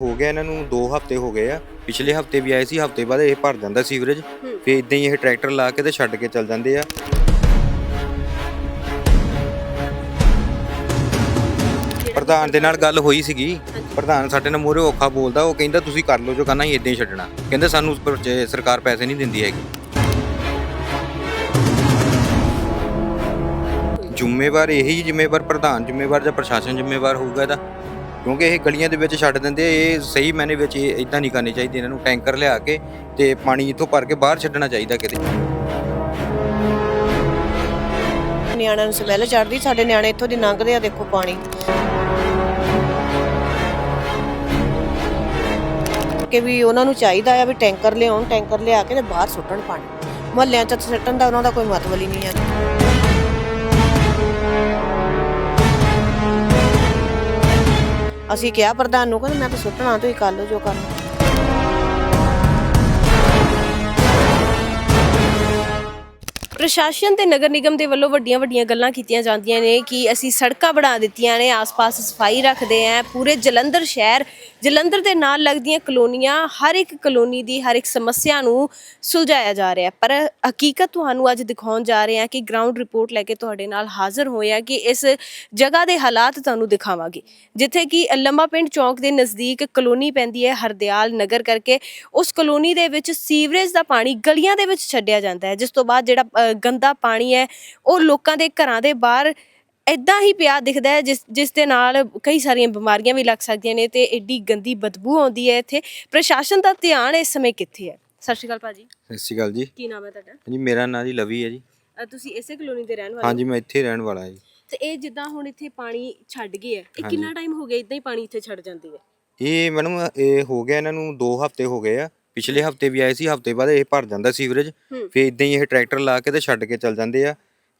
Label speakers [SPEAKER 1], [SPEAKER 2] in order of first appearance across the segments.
[SPEAKER 1] ਹੋ ਗਿਆ ਇਹਨਾਂ ਨੂੰ 2 ਹਫ਼ਤੇ ਹੋ ਗਏ ਆ। ਪਿਛਲੇ ਹਫ਼ਤੇ ਵੀ ਆਏ ਸੀ ਹਫ਼ਤੇ ਬਾਅਦ ਇਹ ਭਰ ਜਾਂਦਾ ਸੀਵਰੇਜ। ਫਿਰ ਇਦਾਂ ਹੀ ਇਹ ਟਰੈਕਟਰ ਲਾ ਕੇ ਤੇ ਛੱਡ ਕੇ ਚੱਲ ਜਾਂਦੇ ਆ। ਪ੍ਰਧਾਨ ਦੇ ਨਾਲ ਗੱਲ ਹੋਈ ਸੀਗੀ। ਪ੍ਰਧਾਨ ਸਾਡੇ ਨਾਲ ਮੂਹਰੇ ਔਖਾ ਬੋਲਦਾ ਉਹ ਕਹਿੰਦਾ ਤੁਸੀਂ ਕਰ ਲਓ ਜੋ ਕਰਨਾ ਹੀ ਇਦਾਂ ਹੀ ਛੱਡਣਾ। ਕਹਿੰਦੇ ਸਾਨੂੰ ਪਰ ਜੇ ਸਰਕਾਰ ਪੈਸੇ ਨਹੀਂ ਦਿੰਦੀ ਹੈਗੀ। ਜ਼ਿੰਮੇਵਾਰ ਇਹੀ ਜ਼ਿੰਮੇਵਾਰ ਪ੍ਰਧਾਨ ਜ਼ਿੰਮੇਵਾਰ ਜਾਂ ਪ੍ਰਸ਼ਾਸਨ ਜ਼ਿੰਮੇਵਾਰ ਹੋਊਗਾ ਇਹਦਾ। ਕਿਉਂਕਿ ਇਹ ਗਲੀਆਂ ਦੇ ਵਿੱਚ ਛੱਡ ਦਿੰਦੇ, ਇਹ ਸਹੀ ਮੈਨੇ ਵਿੱਚ ਇਦਾਂ ਨਹੀਂ ਕਰਨੀ ਚਾਹੀਦੀ, ਇਹਨਾਂ ਨੂੰ ਟੈਂਕਰ ਲਿਆ ਕੇ ਤੇ ਪਾਣੀ ਇੱਥੋਂ ਭਰ ਕੇ ਬਾਹਰ ਛੱਡਣਾ ਚਾਹੀਦਾ ਕਿਤੇ।
[SPEAKER 2] ਨਿਆਣਿਆਂ ਨੂੰ ਸਮੈਲ ਚੜਦੀ ਸਾਡੇ ਨਿਆਣੇ ਇੱਥੋਂ ਦੀ ਲੰਘਦੇ ਆ, ਦੇਖੋ ਪਾਣੀ। ਕਿ ਵੀ ਉਹਨਾਂ ਨੂੰ ਚਾਹੀਦਾ ਆ ਵੀ ਟੈਂਕਰ ਲਿਆਉਣ, ਟੈਂਕਰ ਲਿਆ ਕੇ ਤੇ ਬਾਹਰ ਸੁੱਟਣ ਪਾਣੀ। ਮੁਹੱਲਿਆਂ 'ਚ ਸੁੱਟਣ ਦਾ ਉਹਨਾਂ ਦਾ ਕੋਈ ਮਤਲਬ ਹੀ ਨਹੀਂ ਹੈ ਅਸੀਂ ਕਿਹਾ ਪ੍ਰਧਾਨ ਨੂੰ ਕਹਿੰਦੇ ਮੈਂ ਤਾਂ ਸੁੱਟਣਾ ਤੁਸੀਂ ਕਰ ਲਓ ਜੋ ਕਰਨਾ।
[SPEAKER 3] ਪ੍ਰਸ਼ਾਸਨ ਤੇ ਨਗਰ ਨਿਗਮ ਦੇ ਵੱਲੋਂ ਵੱਡੀਆਂ ਵੱਡੀਆਂ ਗੱਲਾਂ ਕੀਤੀਆਂ ਜਾਂਦੀਆਂ ਨੇ ਕਿ ਅਸੀਂ ਸੜਕਾਂ ਬਣਾ ਦਿੱਤੀਆਂ ਨੇ, ਆਸ-ਪਾਸ ਸਫ਼ਾਈ ਰੱਖਦੇ ਆਂ ਪੂਰੇ ਜਲੰਧਰ ਸ਼ਹਿਰ, ਜਲੰਧਰ ਦੇ ਨਾਲ ਲੱਗਦੀਆਂ ਕਲੋਨੀਆਂ, ਹਰ ਇੱਕ ਕਲੋਨੀ ਦੀ ਹਰ ਇੱਕ ਸਮੱਸਿਆ ਨੂੰ ਸੁਲਝਾਇਆ ਜਾ ਰਿਹਾ। ਪਰ ਹਕੀਕਤ ਤੁਹਾਨੂੰ ਅੱਜ ਦਿਖਾਉਣ ਜਾ ਰਹੇ ਹਾਂ ਕਿ ਗਰਾਊਂਡ ਰਿਪੋਰਟ ਲੈ ਕੇ ਤੁਹਾਡੇ ਨਾਲ ਹਾਜ਼ਰ ਹੋਏ ਆ ਕਿ ਇਸ ਜਗ੍ਹਾ ਦੇ ਹਾਲਾਤ ਤੁਹਾਨੂੰ ਦਿਖਾਵਾਂਗੇ। ਜਿੱਥੇ ਕਿ ਲੰਮਾ ਪਿੰਡ ਚੌਂਕ ਦੇ ਨਜ਼ਦੀਕ ਕਲੋਨੀ ਪੈਂਦੀ ਹੈ ਹਰਦਿਆਲ ਨਗਰ ਕਰਕੇ। ਉਸ ਕਲੋਨੀ ਦੇ ਵਿੱਚ ਸੀਵਰੇਜ ਦਾ ਪਾਣੀ ਗਲੀਆਂ ਦੇ ਵਿੱਚ ਛੱਡਿਆ ਜਾਂਦਾ ਹੈ, ਜਿਸ ਤੋਂ ਬਾਅਦ ਜਿਹੜਾ ਗੰਦਾ ਪਾਣੀ ਹੈ ਉਹ ਲੋਕਾਂ ਦੇ ਘਰਾਂ ਦੇ ਬਾਹਰ ਇਦਾਂ ਹੀ ਪਿਆ ਦਿਖਦਾ ਹੈ ਜਿਸ ਜਿਸ ਦੇ ਨਾਲ ਕਈ ਸਾਰੀਆਂ ਬਿਮਾਰੀਆਂ ਵੀ ਲੱਗ ਸਕਦੀਆਂ ਨੇ ਤੇ ਐਡੀ ਗੰਦੀ ਬਦਬੂ ਆਉਂਦੀ ਹੈ ਇੱਥੇ। ਪ੍ਰਸ਼ਾਸਨ ਦਾ ਧਿਆਨ ਇਸ ਸਮੇਂ ਕਿੱਥੇ ਹੈ? ਸਤਿ ਸ਼੍ਰੀ ਅਕਾਲ ਭਾਜੀ।
[SPEAKER 1] ਸਤਿ ਸ਼੍ਰੀ ਅਕਾਲ ਜੀ।
[SPEAKER 3] ਕੀ ਨਾਮ ਹੈ ਤੁਹਾਡਾ?
[SPEAKER 1] ਜੀ ਮੇਰਾ ਨਾਂ ਜੀ ਲਵੀ ਹੈ ਜੀ।
[SPEAKER 3] ਅ, ਤੁਸੀਂ ਇਸੇ ਕਲੋਨੀ ਦੇ ਰਹਿਣ ਵਾਲੇ
[SPEAKER 1] ਹਾਂਜੀ ਮੈਂ ਇੱਥੇ ਹੀ ਰਹਿਣ ਵਾਲਾ ਜੀ।
[SPEAKER 3] ਤੇ ਇਹ ਜਿੱਦਾਂ ਹੁਣ ਇੱਥੇ ਪਾਣੀ ਛੱਡ ਹੈ ਇਹ ਕਿੰਨਾ ਟਾਈਮ ਹੋ ਗਿਆ ਇਦਾਂ ਹੀ ਪਾਣੀ ਇੱਥੇ ਛੱਡ ਜਾਂਦੀ ਹੈ
[SPEAKER 1] ਇਹ ਮੈਡਮ ਇਹ ਹੋ ਗਿਆ ਇਹਨਾਂ ਨੂੰ 2 ਹਫ਼ਤੇ ਹੋ ਗਏ ਆ। ਪਿਛਲੇ ਹਫ਼ਤੇ ਵੀ ਆਏ ਸੀ ਹਫ਼ਤੇ ਬਾਅਦ ਇਹ ਭਰ ਜਾਂਦਾ ਸੀਵਰੇਜ। ਫਿਰ ਇਦਾਂ ਹੀ ਇਹ ਟਰੈਕਟਰ ਲਾ ਕੇ ਤੇ ਛੱਡ ਕੇ ਚੱਲ ਜਾਂਦੇ ਆ।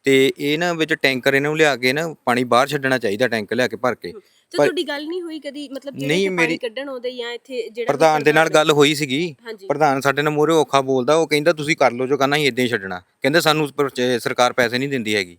[SPEAKER 1] ਤੇ ਇਹ ਨਾ ਵਿੱਚ ਟੈਂਕਰ ਇਹਨਾਂ ਨੂੰ ਲਿਆ ਕੇ ਨਾ ਪਾਣੀ ਬਾਹਰ ਛੱਡਣਾ ਚਾਹੀਦਾ ਟੈਂਕਰ ਲਿਆ ਕੇ ਭਰ ਕੇ।
[SPEAKER 3] ਤੇ ਤੁਹਾਡੀ ਗੱਲ ਨਹੀਂ ਹੋਈ ਕਦੀ? ਮਤਲਬ ਜਿਹੜੇ ਪਾਣੀ
[SPEAKER 1] ਮੇਰੀ-
[SPEAKER 3] ਕੱਢਣ ਆਉਂਦੇ ਜਾਂ ਇੱਥੇ ਜਿਹੜਾ
[SPEAKER 1] ਪ੍ਰਧਾਨ ਦੇ ਨਾਲ ਗੱਲ ਹੋਈ ਸੀਗੀ। ਪ੍ਰਧਾਨ ਸਾਡੇ ਨਾਲ ਮੂਹਰੇ ਔਖਾ ਬੋਲਦਾ ਉਹ ਕਹਿੰਦਾ ਤੁਸੀਂ ਕਰ ਲਓ ਜੋ ਕਰਨਾ ਹੀ ਇਦਾਂ ਹੀ ਛੱਡਣਾ। ਕਹਿੰਦੇ ਸਾਨੂੰ ਸਰਕਾਰ ਪੈਸੇ ਨਹੀਂ ਦਿੰਦੀ ਹੈਗੀ।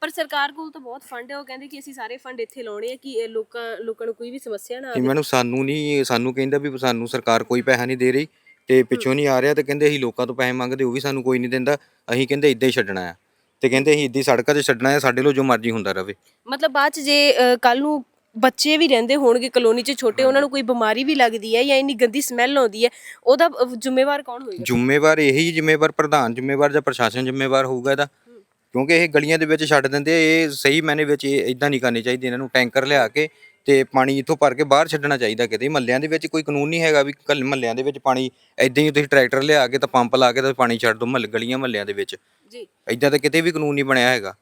[SPEAKER 3] ਪਰ ਸਰਕਾਰ ਕੋਲ ਤਾਂ ਬਹੁਤ ਫੰਡ ਹੈ ਉਹ ਕਹਿੰਦੇ ਕਿ ਅਸੀਂ ਸਾਰੇ ਫੰਡ ਇੱਥੇ ਲਾਉਣੇ ਆ ਕਿ ਇਹ ਲੋਕਾਂ ਲੋਕਾਂ ਨੂੰ ਕੋਈ ਵੀ ਸਮੱਸਿਆ ਨਾ ਆਵੇ।
[SPEAKER 1] ਮੈਨੂੰ ਸਾਨੂੰ ਨਹੀਂ ਸਾਨੂੰ ਕਹਿੰਦਾ ਵੀ ਸਾਨੂੰ ਸਰਕਾਰ ਕੋਈ ਪੈਸਾ ਨਹੀਂ ਦੇ ਰਹੀ। ਤੇ ਪਿੱਛੋਂ ਨਹੀਂ ਆ ਰਿਹਾ ਤੇ ਕਹਿੰਦੇ ਅਸੀਂ ਲੋਕਾਂ ਤੋਂ ਪੈਸੇ ਮੰਗਦੇ ਉਹ ਵੀ ਸਾਨੂੰ ਕੋਈ ਨਹੀਂ ਦਿੰਦਾ। ਅਸੀਂ ਕਹਿੰਦੇ ਇਦਾਂ ਹੀ ਛੱਡਣਾ ਆ। ਤੇ ਕਹਿੰਦੇ ਅਸੀਂ ਇਦਾਂ ਹੀ ਸੜਕਾਂ 'ਤੇ ਛੱਡਣਾ ਆ ਸਾਡੇ ਲੋ ਜੋ ਮਰਜ਼ੀ ਹੁੰਦਾ ਰਵੇ।
[SPEAKER 3] ਮਤਲਬ ਬਾਅਦ ਚ ਜੇ ਕੱਲ ਨੂੰ ਬੱਚੇ ਵੀ ਰਹਿੰਦੇ ਹੋਣਗੇ ਕਲੋਨੀ ਚ ਛੋਟੇ ਉਹਨਾਂ ਨੂੰ ਕੋਈ ਬਿਮਾਰੀ ਵੀ ਲੱਗਦੀ ਹੈ ਜਾਂ ਇੰਨੀ ਗੰਦੀ ਸਮੈਲ ਆਉਂਦੀ ਹੈ ਉਹਦਾ ਅਹ, ਜ਼ਿੰਮੇਵਾਰ ਕੌਣ ਹੋਏਗਾ?
[SPEAKER 1] ਜ਼ਿੰਮੇਵਾਰ ਇਹੀ ਜ਼ਿੰਮੇਵਾਰ ਪ੍ਰਧਾਨ ਜ਼ਿੰਮੇਵਾਰ ਜਾਂ ਪ੍ਰਸ਼ਾਸਨ ਜ਼ਿੰਮੇਵਾਰ ਹੋਊਗਾ ਇਹਦਾ। ਕਿਉਂਕਿ ਇਹ ਗਲੀਆਂ ਦੇ ਵਿੱਚ ਛੱਡ ਦਿੰਦੇ ਆ, ਇਹ ਸਹੀ ਮੈਨੇ ਵਿੱਚ ਇਦਾਂ ਨਹੀਂ ਕਰਨੀ ਚਾਹੀਦੀ ਇਹਨਾਂ ਨੂੰ। ਟੈਂਕਰ ਲਿਆ ਕੇ ਤੇ ਪਾਣੀ ਇੱਥੋਂ ਭਰ ਕੇ ਬਾਹਰ ਛੱਡਣਾ ਚਾਹੀਦਾ ਕਿਤੇ। ਮਹੱਲਿਆਂ ਦੇ ਵਿੱਚ ਕੋਈ ਕਾਨੂੰਨ ਨਹੀਂ ਹੈਗਾ ਵੀ ਕੱਲ ਮਹੱਲਿਆਂ ਦੇ ਵਿੱਚ ਪਾਣੀ ਇਦਾਂ ਹੀ ਤੁਸੀਂ ਟਰੈਕਟਰ ਲਿਆ ਕੇ ਤਾਂ ਪੰਪ ਲਾ ਕੇ ਤਾਂ ਪਾਣੀ ਛੱਡ ਦੋ ਮਹੱਲ ਗਲੀਆਂ ਮਹੱਲਿਆਂ ਦੇ ਵਿੱਚ।
[SPEAKER 3] ਜੀ।
[SPEAKER 1] ਇਦਾਂ ਤਾਂ ਕਿਤੇ ਵੀ ਕਾਨੂੰਨ ਨਹੀਂ ਬਣਿਆ ਹੈਗਾ।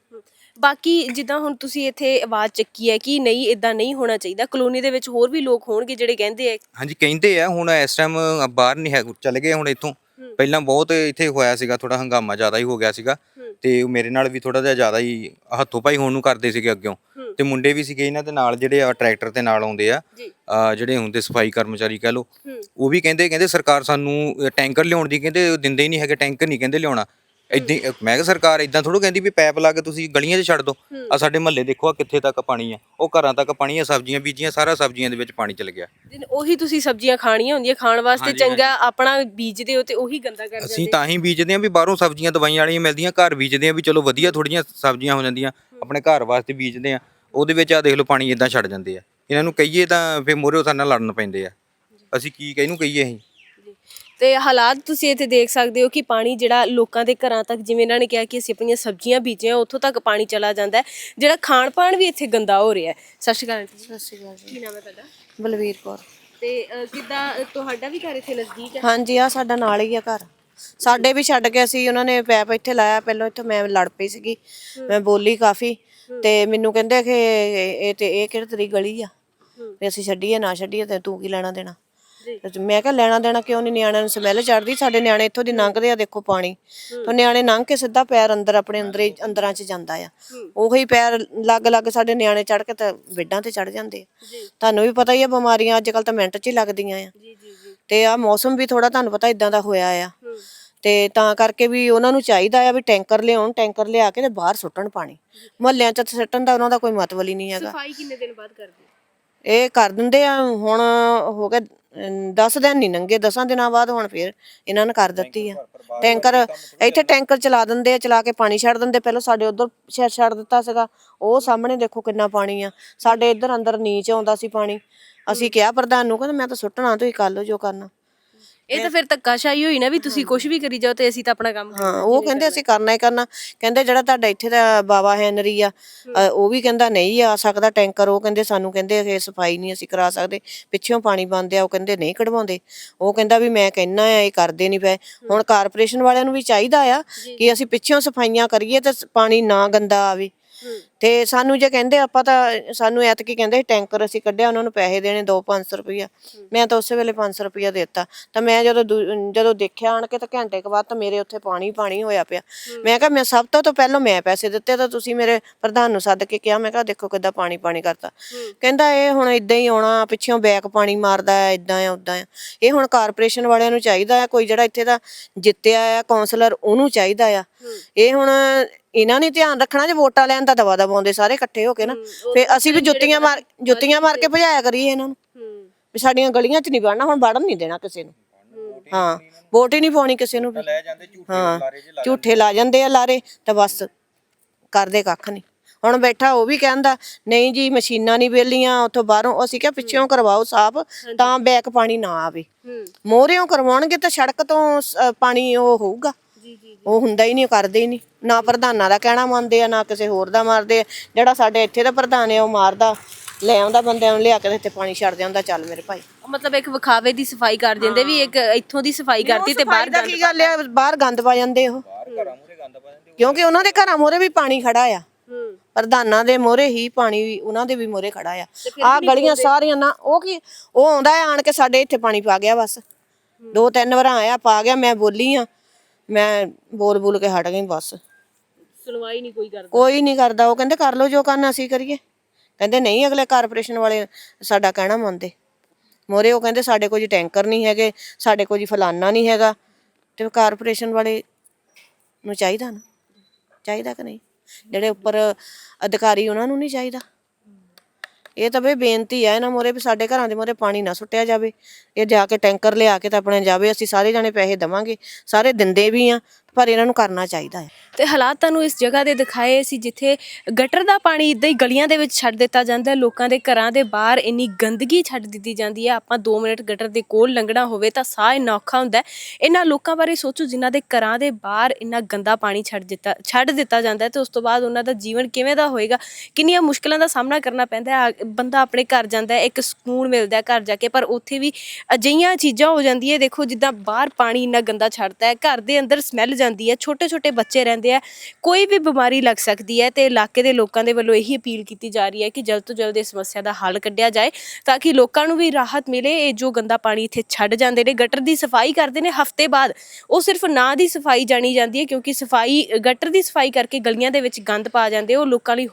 [SPEAKER 3] ਬਾਕੀ ਜਿੱਦਾਂ ਹੁਣ ਤੁਸੀਂ ਇੱਥੇ ਆਵਾਜ਼ ਚੱਕੀ ਹੈ ਕਿ ਨਹੀਂ ਇਦਾਂ ਨਹੀਂ ਹੋਣਾ ਚਾਹੀਦਾ। ਕਲੋਨੀ ਦੇ ਵਿੱਚ ਹੋਰ ਵੀ ਲੋਕ ਹੋਣਗੇ ਜਿਹੜੇ ਕਹਿੰਦੇ ਆ।
[SPEAKER 1] ਹਾਂਜੀ ਕਹਿੰਦੇ ਆ ਹੁਣ ਇਸ ਟਾਈਮ ਬਾਹਰ ਨਹੀਂ ਹੈ ਚਲੇ ਗਏ ਹੁਣ ਇੱਥੋਂ। ਪਹਿਲਾਂ ਬਹੁਤ ਇੱਥੇ ਹੋਇਆ ਸੀਗਾ ਥੋੜਾ ਹੰਗਾਮਾ ਜ਼ਿਆਦਾ ਹੀ ਹੋ ਗਿਆ ਸੀਗਾ। ਤੇ ਮੇਰੇ ਨਾਲ ਵੀ ਥੋੜਾ ਜਿਹਾ ਜ਼ਿਆਦਾ ਹੀ ਹੱਥੋਂ ਪਾਈ ਹੋਣ ਨੂੰ ਕਰਦੇ ਸੀਗੇ ਅੱਗਿਓਂ। ਤੇ ਮੁੰਡੇ ਵੀ ਸੀਗੇ ਇਹਨਾਂ ਦੇ ਨਾਲ ਜਿਹੜੇ ਆ ਟਰੈਕਟਰ ਤੇ ਨਾਲ ਆਉਂਦੇ ਆ।
[SPEAKER 3] ਜੀ।
[SPEAKER 1] ਜਿਹੜੇ ਹੁੰਦੇ ਸਫ਼ਾਈ ਕਰਮਚਾਰੀ ਕਹਿ
[SPEAKER 3] ਹੂੰ।
[SPEAKER 1] ਉਹ ਵੀ ਕਹਿੰਦੇ ਕਹਿੰਦੇ ਸਰਕਾਰ ਸਾਨੂੰ ਅ, ਟੈਂਕਰ ਲਿਆਉਣ ਦੀ ਕਹਿੰਦੇ ਉਹ ਦਿੰਦੇ ਹੀ ਨਹੀਂ ਹੈਗੇ ਟੈਂਕਰ ਨਹੀਂ ਕਹਿੰਦੇ ਲਿਆਉਣਾ। ਇਦਾਂ ਮੈਂ ਕਿਹਾ ਸਰਕਾਰ ਇਦਾਂ ਥੋੜੋ ਕਹਿੰਦੀ ਵੀ ਪੈਪ ਲਾ ਕੇ ਤੁਸੀਂ ਗਲੀਆਂ 'ਚ ਛੱਡ ਦਿਓ ਆ ਸਾਡੇ ਮਹੱਲੇ ਦੇਖੋ ਆ ਕਿੱਥੇ ਤੱਕ ਪਾਣੀ ਆ। ਉਹ ਘਰਾਂ ਤੱਕ ਪਾਣੀ ਆ ਸਬਜ਼ੀਆਂ ਬੀਜੀਆਂ ਸਾਰਾ ਸਬਜ਼ੀਆਂ ਦੇ ਵਿੱਚ ਪਾਣੀ ਚਲ ਗਿਆ।
[SPEAKER 3] ਉਹੀ ਤੁਸੀਂ ਸਬਜ਼ੀਆਂ ਖਾਣੀਆਂ ਹੁੰਦੀਆਂ ਖਾਣ ਵਾਸਤੇ ਚੰਗਾ ਆਪਣਾ ਬੀਜਦੇ ਹੋ ਤੇ ਉਹੀ ਗੰਦਾ ਕਰ
[SPEAKER 1] ਅਸੀਂ
[SPEAKER 3] ਜਾਂਦੇ
[SPEAKER 1] ਤਾਂ ਹੀ ਬੀਜਦੇ ਆਂ ਵੀ ਬਾਹਰੋਂ ਸਬਜ਼ੀਆਂ ਦਵਾਈਆਂ ਵਾਲੀਆਂ ਮਿਲਦੀਆਂ ਘਰ ਬੀਜਦੇ ਆਂ ਵੀ ਚਲੋ ਵਧੀਆ ਥੋੜੀਆਂ ਸਬਜ਼ੀਆਂ ਹੋ ਜਾਂਦੀਆਂ। ਆਪਣੇ ਘਰ ਵਾਸਤੇ ਬੀਜਦੇ ਆਂ ਉਹਦੇ ਵਿੱਚ ਆ ਦੇਖ ਲਓ ਪਾਣੀ ਇਦਾਂ ਛੱਡ ਜਾਂਦੇ ਆ। ਇਹਨਾਂ ਨੂੰ ਕਹੀਏ ਤਾਂ ਫਿਰ ਮੋਰੇ ਸਾਡੇ ਨਾਲ ਲੜਨ ਪੈਂਦੇ ਆ। ਅਸੀਂ ਕੀ ਕਹਿਨੂੰ ਕਹੀਏ ਅਸੀਂ।
[SPEAKER 3] ਤੇ ਹਾਲਾਤ ਤੁਸੀਂ ਇੱਥੇ ਦੇਖ ਸਕਦੇ ਹੋ ਕਿ ਪਾਣੀ ਜਿਹੜਾ ਲੋਕਾਂ ਦੇ ਘਰਾਂ ਤੱਕ ਜਿਵੇਂ ਇਹਨਾਂ ਨੇ ਕਿਹਾ ਕਿ ਅਸੀਂ ਆਪਣੀਆਂ ਸਬਜ਼ੀਆਂ ਬੀਜੀਆਂ ਉੱਥੋਂ ਤੱਕ ਪਾਣੀ ਚਲਾ ਜਾਂਦਾ ਹੈ। ਜਿਹੜਾ ਖਾਣ ਪਾਣ ਵੀ ਇੱਥੇ ਗੰਦਾ ਹੋ ਰਿਹਾ ਹੈ। ਸਤਿ ਸ਼੍ਰੀ ਅਕਾਲ ਆਂਟੀ ਜੀ।
[SPEAKER 2] ਸਤਿ ਸ਼੍ਰੀ ਅਕਾਲ ਜੀ।
[SPEAKER 3] ਕੀ ਨਾਮ ਹੈ ਤੁਹਾਡਾ?
[SPEAKER 2] ਬਲਵੀਰ ਕੌਰ।
[SPEAKER 3] ਤੇ ਅਹ, ਕਿੱਦਾਂ ਅਹ, ਤੁਹਾਡਾ ਵੀ ਘਰ ਇੱਥੇ ਨਜ਼ਦੀਕ ਹੈ?
[SPEAKER 2] ਹਾਂਜੀ ਆ ਸਾਡਾ ਨਾਲ ਹੀ ਆ ਘਰ। ਸਾਡੇ ਵੀ ਛੱਡ ਕੇ ਅਸੀਂ ਉਹਨਾਂ ਨੇ ਪੈਪ ਇੱਥੇ ਲਾਇਆ। ਪਹਿਲਾਂ ਇੱਥੇ ਮੈਂ ਲੜ ਪਈ ਸੀਗੀ। ਮੈਂ ਬੋਲੀ ਕਾਫੀ। ਤੇ ਮੈਨੂੰ ਕਹਿੰਦੇ ਕਿ ਇਹ ਤੇ ਇਹ ਕਿਹੜੀ ਤੇਰੀ ਗਲੀ ਆ? ਵੀ ਅਸੀਂ ਛੱਡੀਏ ਨਾ ਛੱਡੀਏ ਤੇ ਤੂੰ ਕੀ ਲੈਣਾ ਦੇਣਾ। ਤੇ ਮੈਂ ਕਿਹਾ ਲੈਣਾ ਦੇਣਾ ਕਿਉਂ ਨਹੀਂ ਨਿਆਣਿਆਂ ਨੂੰ ਸਮੈਲ ਚੜਦੀ ਸਾਡੇ ਨਿਆਣੇ ਇੱਥੋਂ ਦੀ ਲੰਘਦੇ ਆ ਦੇਖੋ ਪਾਣੀ। ਤੇ ਨਿਆਣੇ ਲੰਘ ਕੇ ਸਿੱਧਾ ਪੈਰ ਅੰਦਰ ਆਪਣੇ ਅੰਦਰੇ ਅੰਦਰਾਂ 'ਚ ਜਾਂਦਾ ਆ। ਉਹੀ ਪੈਰ ਲੱਗ ਲੱਗ ਸਾਡੇ ਨਿਆਣੇ ਚੜ ਕੇ ਤਾਂ ਬੈੱਡਾਂ ਤੇ ਚੜ ਜਾਂਦੇ ਆ। ਤੁਹਾਨੂੰ ਵੀ ਪਤਾ ਹੀ ਆ ਬਿਮਾਰੀਆਂ ਅੱਜ ਕੱਲ ਤਾਂ ਮਿੰਟ 'ਚ ਹੀ ਲੱਗਦੀਆਂ ਆ। ਤੇ ਆ ਮੌਸਮ ਵੀ ਥੋੜਾ ਤੁਹਾਨੂੰ ਪਤਾ ਇਦਾਂ ਦਾ ਹੋਇਆ ਆ। ਤੇ ਤਾਂ ਕਰਕੇ ਵੀ ਉਹਨਾਂ ਨੂੰ ਚਾਹੀਦਾ ਆ ਵੀ ਟੈਂਕਰ ਲਿਆਉਣ ਟੈਂਕਰ ਲਿਆ ਕੇ ਤੇ ਬਾਹਰ ਸੁੱਟਣ ਪਾਣੀ। ਮੁਹੱਲਿਆਂ 'ਚ ਸੁੱਟਣ ਦਾ ਉਹਨਾਂ ਦਾ ਕੋਈ ਮਤਲਬ ਹੀ ਨਹੀਂ ਹੈਗਾ।
[SPEAKER 3] ਸਫ਼ਾਈ ਕਿੰਨੇ ਦਿਨ ਬਾਅਦ ਕਰਦੇ?
[SPEAKER 2] ਇਹ ਕਰ ਦਿੰਦੇ ਆ ਹੁਣ ਹੋ ਗਏ 10 ਦਿਨ ਨਹੀਂ ਲੰਘੇ 10 ਦਿਨਾਂ ਬਾਅਦ ਹੁਣ ਫੇਰ ਇਹਨਾਂ ਨੇ ਕਰ ਦਿੱਤੀ ਆ। ਟੈਂਕਰ ਇੱਥੇ ਟੈਂਕਰ ਚਲਾ ਦਿੰਦੇ ਆ ਚਲਾ ਕੇ ਪਾਣੀ ਛੱਡ ਦਿੰਦੇ। ਪਹਿਲਾਂ ਸਾਡੇ ਉਧਰ ਛੱਡ ਦਿੱਤਾ ਸੀਗਾ। ਉਹ ਸਾਹਮਣੇ ਦੇਖੋ ਕਿੰਨਾ ਪਾਣੀ ਆ। ਸਾਡੇ ਇੱਧਰ ਅੰਦਰ ਨੀਚ ਆਉਂਦਾ ਸੀ ਪਾਣੀ। ਅਸੀਂ ਕਿਹਾ ਪ੍ਰਧਾਨ ਨੂੰ ਕਹਿੰਦਾ ਮੈਂ ਤਾਂ ਸੁੱਟਣਾ ਤੁਸੀਂ ਕਰ ਲਓ ਜੋ ਕਰਨਾ।
[SPEAKER 3] ਇਹ ਤਾਂ ਫਿਰ ਧੱਕਾਸ਼ਾਹੀ ਹੋਈ ਨਾ ਵੀ ਤੁਸੀਂ ਕੁਝ ਵੀ ਕਰੀ ਜਾਓ ਤੇ ਅਸੀਂ ਤਾਂ ਆਪਣਾ ਕੰਮ
[SPEAKER 2] ਹਾਂ ਉਹ ਕਹਿੰਦੇ ਅਸੀਂ ਕਰਨਾ ਹੀ ਕਰਨਾ। ਕਹਿੰਦੇ ਜਿਹੜਾ ਤੁਹਾਡਾ ਇੱਥੇ ਦਾ ਬਾਬਾ ਹੈਨਰੀ ਆ ਅ, ਉਹ ਵੀ ਕਹਿੰਦਾ ਨਹੀਂ ਆ ਸਕਦਾ ਟੈਂਕਰ। ਉਹ ਕਹਿੰਦੇ ਸਾਨੂੰ ਕਹਿੰਦੇ ਇਹ ਸਫ਼ਾਈ ਨਹੀਂ ਅਸੀਂ ਕਰਾ ਸਕਦੇ। ਪਿੱਛੋਂ ਪਾਣੀ ਬੰਦ ਆ ਉਹ ਕਹਿੰਦੇ ਨਹੀਂ ਕਢਵਾਉਂਦੇ। ਉਹ ਕਹਿੰਦਾ ਵੀ ਮੈਂ ਕਹਿਣਾ ਆ ਇਹ ਕਰਦੇ ਨਹੀਂ ਪਏ। ਹੁਣ ਕਾਰਪੋਰੇਸ਼ਨ ਵਾਲਿਆਂ ਨੂੰ ਵੀ ਚਾਹੀਦਾ ਆ ਕਿ ਅਸੀਂ ਪਿੱਛੋਂ ਸਫਾਈਆਂ ਕਰੀਏ ਤੇ ਸ- ਪਾਣੀ ਨਾ ਗੰਦਾ ਆਵੇ। ਤੇ ਸਾਨੂੰ ਜੇ ਕਹਿੰਦੇ ਆਪਾਂ ਤਾਂ, ਸਾਨੂੰ ਐਤਕੀ ਕਹਿੰਦੇ ਟੈਂਕਰ ਅਸੀਂ ਕੱਢਿਆ, ਉਹਨਾਂ ਨੂੰ ਪੈਸੇ ਦੇਣੇ 2-500 ਰੁਪਇਆ ਮੈਂ ਤਾਂ ਉਸੇ ਵੇਲੇ 500 ਰੁਪਈਆ ਦਿੱਤਾ। ਤਾਂ ਮੈਂ ਜਦੋਂ ਜਦੋਂ ਦੇਖਿਆ ਆਣ ਕੇ ਤਾਂ ਘੰਟੇ ਕੁ ਬਾਅਦ ਤਾਂ ਮੇਰੇ ਉੱਥੇ ਪਾਣੀ ਪਾਣੀ ਹੋਇਆ ਪਿਆ। ਮੈਂ ਕਿਹਾ, ਮੈਂ ਸਭ ਤੋਂ ਤੋਂ ਪਹਿਲਾਂ ਮੈਂ ਪੈਸੇ ਦਿੱਤੇ ਤਾਂ ਤੁਸੀਂ ਮੇਰੇ ਪ੍ਰਧਾਨ ਨੂੰ ਸੱਦ ਕੇ ਕਿਹਾ। ਮੈਂ ਕਿਹਾ, ਦੇਖੋ ਕਿੱਦਾਂ ਪਾਣੀ ਪਾਣੀ ਕਰਤਾ। ਕਹਿੰਦਾ, ਇਹ ਹੁਣ ਇਦਾਂ ਹੀ ਆਉਣਾ, ਪਿੱਛੋਂ ਬੈਕ ਪਾਣੀ ਮਾਰਦਾ ਹੈ ਇਦਾਂ ਆ ਉਦਾਂ ਆ ਇਹ ਹੁਣ ਕਾਰਪੋਰੇਸ਼ਨ ਵਾਲਿਆਂ ਨੂੰ ਚਾਹੀਦਾ ਆ ਕੋਈ ਜਿਹੜਾ ਇੱਥੇ ਦਾ ਜਿੱਤਿਆ ਆ ਕਾਉਂਸਲਰ ਉਹਨੂੰ ਚਾਹੀਦਾ ਆ। ਇਹ ਹੁਣ ਇਹਨਾਂ ਨੇ ਧਿਆਨ ਰੱਖਣਾ ਜੇ ਵੋਟਾਂ ਲੈਣ ਦਾ ਦਵਾ। ਦਵਾਉਂਦੇ ਸਾਰੇ ਇਕੱਠੇ ਹੋ ਕੇ ਨਾ। ਫੇ ਅਸੀਂ ਵੀ ਜੁੱਤੀਆਂ ਮਾਰ ਜੁੱਤੀਆਂ ਮਾਰ ਕੇ ਭਜਾਇਆ ਕਰੀਏ ਇਹਨਾਂ ਨੂੰ। ਵੀ ਸਾਡੀਆਂ ਗਲੀਆਂ 'ਚ ਨਹੀਂ ਵੜਨਾ ਹੁਣ ਵੜਨ ਨਹੀਂ ਦੇਣਾ ਕਿਸੇ ਨੂੰ। ਹਾਂ। ਵੋਟ ਹੀ ਨਹੀਂ ਪਾਉਣੀ ਕਿਸੇ ਨੂੰ ਵੀ।
[SPEAKER 1] ਲੈ ਜਾਂਦੇ ਝੂਠੇ
[SPEAKER 2] ਹਾਂ
[SPEAKER 1] ਲਾਰੇ ਜੇ
[SPEAKER 2] ਝੂਠੇ ਲਾ ਜਾਂਦੇ ਆ ਲਾਰੇ ਤਾਂ ਬਸ ਕਰਦੇ ਕੱਖ ਨਹੀਂ। ਹੁਣ ਬੈਠਾ ਉਹ ਵੀ ਕਹਿੰਦਾ ਨਹੀਂ ਜੀ ਮਸ਼ੀਨਾਂ ਨਹੀਂ ਵੇਲੀਆਂ ਉੱਥੋਂ ਬਾਹਰੋਂ ਅਸੀਂ ਕਿਹਾ ਪਿੱਛੋਂ ਕਰਵਾਓ ਸਾਫ਼ ਤਾਂ ਬੈਕ ਪਾਣੀ ਨਾ ਆਵੇ। ਮੋਹਰਿਓਂ ਕਰਵਾਉਣਗੇ ਤਾਂ ਸੜਕ ਤੋਂ ਪਾਣੀ ਉਹ ਹੋਊਗਾ। ਉਹ ਹੁੰਦਾ ਹੀ ਨਹੀਂ ਉਹ ਕਰਦੇ ਹੀ ਨਹੀਂ। ਨਾ ਪ੍ਰਧਾਨਾਂ ਦਾ ਕਹਿਣਾ ਮੰਨਦੇ ਆ ਨਾ ਕਿਸੇ ਹੋਰ ਦਾ ਮਾਰਦੇ ਆ। ਜਿਹੜਾ ਸਾਡੇ ਇੱਥੇ ਦਾ ਪ੍ਰਧਾਨ ਹੈ ਉਹ ਮਾਰਦਾ। ਲੈ ਆਉਂਦਾ ਬੰਦਿਆਂ ਨੂੰ ਲਿਆ ਕੇ ਤੇ ਇੱਥੇ ਪਾਣੀ ਛੱਡ ਜਾਂਦਾ ਚੱਲ ਮੇਰੇ ਭਾਈ।
[SPEAKER 3] ਮਤਲਬ ਇੱਕ ਵਿਖਾਵੇ ਦੀ ਸਫ਼ਾਈ ਕਰ ਦਿੰਦੇ ਵੀ ਇੱਕ ਇੱਥੋਂ ਦੀ ਸਫ਼ਾਈ ਕਰਤੀ ਤੇ ਬਾਹਰ
[SPEAKER 2] ਦਾ ਕੀ ਗੱਲ ਆ? ਬਾਹਰ ਗੰਦ ਪਾ ਜਾਂਦੇ ਉਹ।
[SPEAKER 1] ਗੰਦ
[SPEAKER 2] ਕਿਉਂਕਿ ਉਹਨਾਂ ਦੇ ਘਰਾਂ ਮੋਰੇ ਵੀ ਪਾਣੀ ਖੜਾ ਆ। ਪ੍ਰਧਾਨਾਂ ਦੇ ਮੋਰੇ ਹੀ ਪਾਣੀ ਵੀ ਉਹਨਾਂ ਦੇ ਵੀ ਮੋਰੇ ਖੜਾ ਆ। ਆ ਗਲੀਆਂ ਸਾਰੀਆਂ ਨਾ ਉਹ ਕੀ ਉਹ ਆਉਂਦਾ ਆਣ ਕੇ ਸਾਡੇ ਇੱਥੇ ਪਾਣੀ ਪਾ ਗਿਆ ਬਸ। ਦੋ ਤਿੰਨ ਵਾਰ ਆਇਆ ਪਾ ਗਿਆ ਮੈਂ ਬੋਲੀ ਆ। ਮੈਂ ਬੋਲ ਬੋਲ ਕੇ ਹਟ ਗਈ ਬਸ।
[SPEAKER 3] ਸੁਣਵਾਈ ਨਹੀਂ ਕੋਈ ਕਰਦਾ।
[SPEAKER 2] ਕੋਈ ਨਹੀਂ ਕਰਦਾ। ਉਹ ਕਹਿੰਦੇ ਕਰ ਲਓ ਜੋ ਕਰਨਾ ਅਸੀਂ ਕਰੀਏ। ਕਹਿੰਦੇ ਨਹੀਂ ਅਗਲੇ ਕਾਰਪੋਰੇਸ਼ਨ ਵਾਲੇ ਸਾਡਾ ਕਹਿਣਾ ਮੰਨਦੇ। ਮੋਰੇ ਉਹ ਕਹਿੰਦੇ ਸਾਡੇ ਕੋਲ ਜੀ ਟੈਂਕਰ ਨਹੀਂ ਹੈਗੇ ਸਾਡੇ ਕੋਲ ਜੀ ਫਲਾਨਾ ਨਹੀਂ ਹੈਗਾ। ਤੇ ਕਾਰਪੋਰੇਸ਼ਨ ਵਾਲੇ ਨੂੰ ਚਾਹੀਦਾ ਨਾ। ਚਾਹੀਦਾ ਕਿ ਨਹੀਂ? ਜਿਹੜੇ ਉੱਪਰ ਅਧਿਕਾਰੀ ਉਹਨਾਂ ਨੂੰ ਨਹੀਂ ਚਾਹੀਦਾ। ਇਹ ਤਾਂ ਬਈ ਬੇਨਤੀ ਹੈ ਇਹਨਾਂ ਮੋਰੇ ਵੀ ਸਾਡੇ ਘਰਾਂ ਦੇ ਮੋਰੇ ਪਾਣੀ ਨਾ ਸੁੱਟਿਆ ਜਾਵੇ। ਇਹ ਜਾ ਕੇ ਟੈਂਕਰ ਲਿਆ ਕੇ ਤਾਂ ਆਪਣੇ ਜਾਵੇ, ਅਸੀਂ ਸਾਰੇ ਜਾਣੇ ਪੈਸੇ ਦਵਾਂਗੇ। ਸਾਰੇ ਦਿੰਦੇ ਵੀ ਆ। ਪਰ ਇਹਨਾਂ ਨੂੰ ਕਰਨਾ ਚਾਹੀਦਾ ਹੈ।
[SPEAKER 3] ਤੇ ਹਾਲਾਤ ਤੁਹਾਨੂੰ ਇਸ ਜਗ੍ਹਾ ਦੇ ਦਿਖਾਏ ਸੀ ਜਿੱਥੇ ਗਟਰ ਦਾ ਪਾਣੀ ਇਦਾਂ ਹੀ ਗਲੀਆਂ ਦੇ ਵਿੱਚ ਛੱਡ ਦਿੱਤਾ ਜਾਂਦਾ ਹੈ। ਲੋਕਾਂ ਦੇ ਘਰਾਂ ਦੇ ਬਾਹਰ ਇੰਨੀ ਗੰਦਗੀ ਛੱਡ ਦਿੱਤੀ ਜਾਂਦੀ ਹੈ। ਆਪਾਂ 2 ਮਿੰਟ ਗਟਰ ਦੇ ਕੋਲ ਲੰਘਣਾ ਹੋਵੇ ਤਾਂ ਸਾਹ ਇੰਨਾ ਔਖਾ ਹੁੰਦਾ ਹੈ। ਇਹਨਾਂ ਲੋਕਾਂ ਬਾਰੇ ਸੋਚੋ ਜਿਨ੍ਹਾਂ ਦੇ ਘਰਾਂ ਦੇ ਬਾਹਰ ਇੰਨਾ ਗੰਦਾ ਪਾਣੀ ਛੱਡ ਦਿੱਤਾ ਛੱਡ ਦਿੱਤਾ ਜਾਂਦਾ ਹੈ ਤੇ ਉਸ ਤੋਂ ਬਾਅਦ ਉਹਨਾਂ ਦਾ ਜੀਵਨ ਕਿਵੇਂ ਦਾ ਹੋਏਗਾ? ਕਿੰਨੀਆਂ ਮੁਸ਼ਕਲਾਂ ਦਾ ਸਾਹਮਣਾ ਕਰਨਾ ਪੈਂਦਾ ਹੈ। ਬੰਦਾ ਆਪਣੇ ਘਰ ਜਾਂਦਾ ਹੈ, ਇੱਕ ਸਕੂਨ ਮਿਲਦਾ ਹੈ ਘਰ ਜਾ ਕੇ, ਪਰ ਉੱਥੇ ਵੀ ਅਜਿਹੀਆਂ ਚੀਜ਼ਾਂ ਹੋ ਜਾਂਦੀਆਂ ਦੇਖੋ ਜਿੱਦਾਂ ਬਾਹਰ ਪਾਣੀ ਇੰਨਾ ਗੰਦਾ ਛੱਡਦਾ ਹੈ, ਘਰ ਦੇ ਅੰਦਰ ਸਮੈਲ ਜਾਂਦੀ ਹੈ ਛੋਟੇ ਛੋਟੇ ਬੱਚੇ ਰਹਿੰਦੇ ਆ, ਕੋਈ ਵੀ ਬਿਮਾਰੀ ਲੱਗ ਸਕਦੀ ਹੈ ਤੇ ਇਲਾਕੇ ਦੇ ਲੋਕਾਂ ਦੇ ਵੱਲੋਂ ਇਹੀ ਅਪੀਲ ਕੀਤੀ ਜਾ ਰਹੀ ਹੈ ਕਿ ਜਲਦ ਤੋਂ ਜਲਦ ਇਸ ਸਮੱਸਿਆ ਦਾ ਹੱਲ ਕੱਢਿਆ ਜਾਏ ਤਾਂ ਕਿ ਲੋਕਾਂ ਨੂੰ ਵੀ ਰਾਹਤ ਮਿਲੇ। ਇਹ ਜੋ ਗੰਦਾ ਪਾਣੀ ਇੱਥੇ ਛੱਡ ਜਾਂਦੇ ਨੇ, ਗਟਰ ਦੀ ਸਫ਼ਾਈ ਕਰਦੇ ਨੇ ਹਫ਼ਤੇ ਬਾਅਦ, ਉਹ ਸਿਰਫ ਨਾਂ ਦੀ ਸਫ਼ਾਈ ਜਾਣੀ ਜਾਂਦੀ ਹੈ ਕਿਉਂਕਿ ਸਫ਼ਾਈ, ਗਟਰ ਦੀ ਸਫ਼ਾਈ ਕਰਕੇ ਗਲੀਆਂ ਦੇ ਵਿੱਚ ਗੰਦ ਪਾ ਜਾਂਦੇ ਉਹ ਲੋਕਾਂ ਲਈ